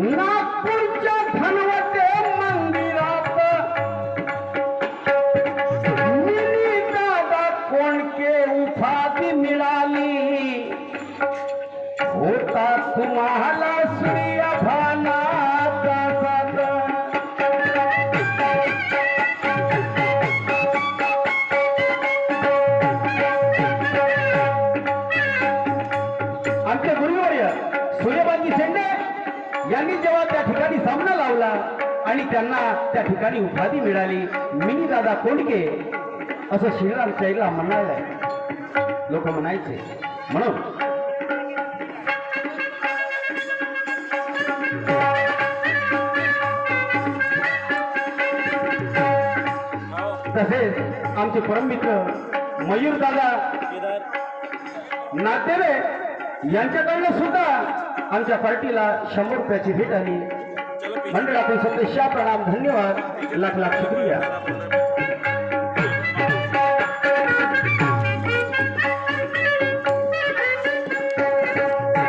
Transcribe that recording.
नागपूरच्या धनवते मंदिरात. दादा कोणके उपाधी मिळाली? होता तुम्हाला गुरुवर्य सूर्यबाजी शेंडे यांनी जेव्हा त्या ठिकाणी सामना लावला आणि त्यांना त्या ठिकाणी उपाधी मिळाली मिनी दादा कोंडके असं श्रीराम शैला म्हणायला लोक म्हणायचे म्हणून. तसेच आमचे परममित्र मयूर दादा नातेवे यांच्याकडनं सुद्धा आमच्या पार्टीला शंभर रुपयाची भेट आली. मंडळातील सदस्या प्रणाम धन्यवाद. लाख लाख शुक्रिया.